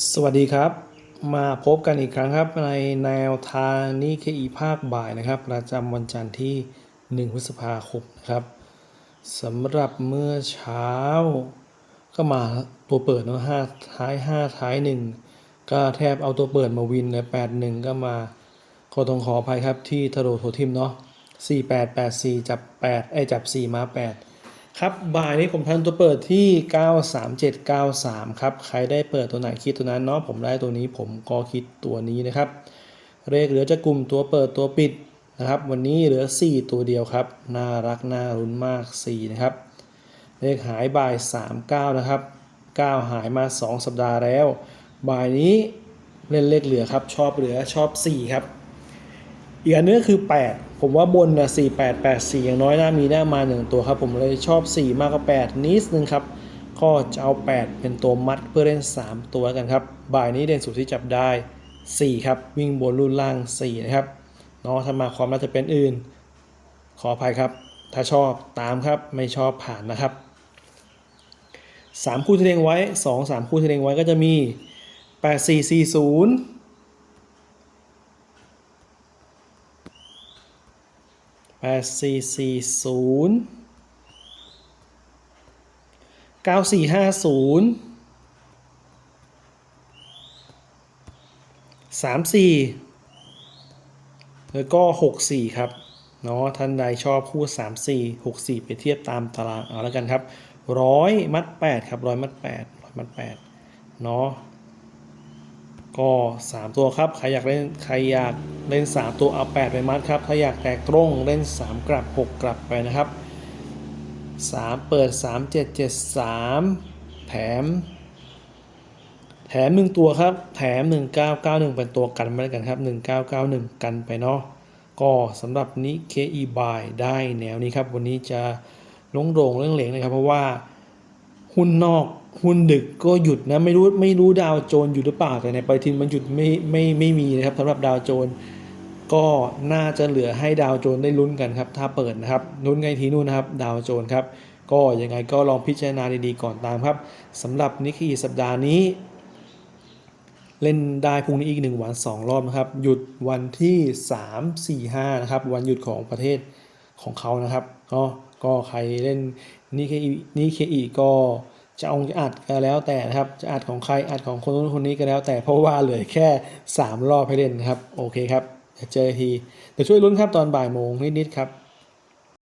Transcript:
สวัสดีครับ มาพบกันอีกครั้งครับในแนวทางนิเคอีภาคบ่ายนะครับ ประจำวันจันทร์ที่ 1 พฤษภาคมนะครับสำหรับเมื่อเช้า ก็มาตัวเปิดเนาะห้าท้ายห้าท้ายหนึ่งก็แทบเอาตัวเปิดมาวินเลยแปดหนึ่งก็มาขอต้องขออภัยครับที่ทโรโททิมเนาะสี่แปดแปดสี่จับแปดไอจับสี่มาแปด ครับบ่ายนี้ผมทันตัวเปิดที่ 93793 ครับ ใครได้เปิดตัวไหนคิดตัวนั้นเนาะผมได้ตัวนี้ผมก็คิดตัวนี้นะครับ เลขเหลือจะกลุ่มตัวเปิดตัวปิดนะครับ วันนี้เหลือ 4 ตัวเดียวครับ น่ารักน่ารุนมาก 4 นะครับ เลขหายบ่าย 39 นะครับ 9 หายมา 2 สัปดาห์แล้ว บ่ายนี้เล่นเลขเหลือครับ ชอบเหลือชอบ 4 ครับ อีกอันนึงคือ 8 ผมว่าบนนะ4 8 8 4อย่างน้อยน่ามีหน้ามา1ตัวครับ ผมเลยชอบ 4 มากกว่า 8 นิดนึงครับ ก็จะเอา 8 เป็นตัวมัดเพื่อเล่น 3 ตัวกันครับบ่ายนี้เด่นสุดที่จับได้ 4 ครับ วิ่งบนรุ่นล่าง 4 นะครับเนาะถ้ามาความน่าจะเป็นอื่น ขออภัยครับ ถ้าชอบตามครับไม่ชอบผ่านนะครับ3คู่ที่เลงไว้ 2 3 คู่ที่เลงไว้ก็จะมี 8 4 4 0 แปดสี่สี่ศูนย์เก้าสี่ห้าศูนย์สามสี่แล้วก็หกสี่ครับเนาะท่านใดชอบคู่สามสี่หกสี่ไปเทียบตามตารางเอาแล้วกันครับร้อยมัดแปดครับร้อยมัดแปดร้อยมัดแปดเนาะ ก็ 3 ตัวครับ ใครอยากเล่นใครอยากเล่น 3 ตัวเอา8ไปมัดครับ ถ้าอยากแตกตรงเล่น 3 กลับ 6 กลับไปนะครับ 3 เปิด 3 7 7 3 แถม แถม 1 ตัวครับ แถม 1991 เป็นตัวกันมาด้วกันครับ 1991 กันไปเนาะก็สำหรับนิเคอีบายได้แนวนี้ครับ วันนี้จะลงโด่งเรื่องเหลงนะครับ เพราะว่าหุ้นนอก หุ้นดึกก็หยุดนะไม่รู้ไม่รู้ดาวโจนอยู่หรือเปล่าแต่ในปฏิทินมันหยุดไม่ไม่ไม่มีนะครับสำหรับดาวโจนก็น่าจะเหลือให้ดาวโจนได้ลุ้นกันครับ ถ้าเปิดนะครับลุ้นไงทีนู่นนะครับ ดาวโจนครับ ก็ยังไงก็ลองพิจารณาดีๆก่อนตามครับสำหรับนิกกี้สัปดาห์นี้ เล่นได้พรุ่งนี้อีกหนึ่งวันสองรอบนะครับ หยุดวันที่3 4 5นะครับวันหยุดของประเทศของเขานะครับก็ก็ใครเล่นนิเคอีนิเคอีก็ จะองจะอัดก็แล้วแต่นะครับ จะอัดของใครอัดของคนนู้นคนนี้ก็แล้ว แต่เพราะว่าเหลือแค่ 3 รอบให้เล่นนะครับ โอเคครับเดี๋ยวเจอทีเดี๋ยวช่วยลุ้นครับตอนบ่ายโมงนิดๆครับ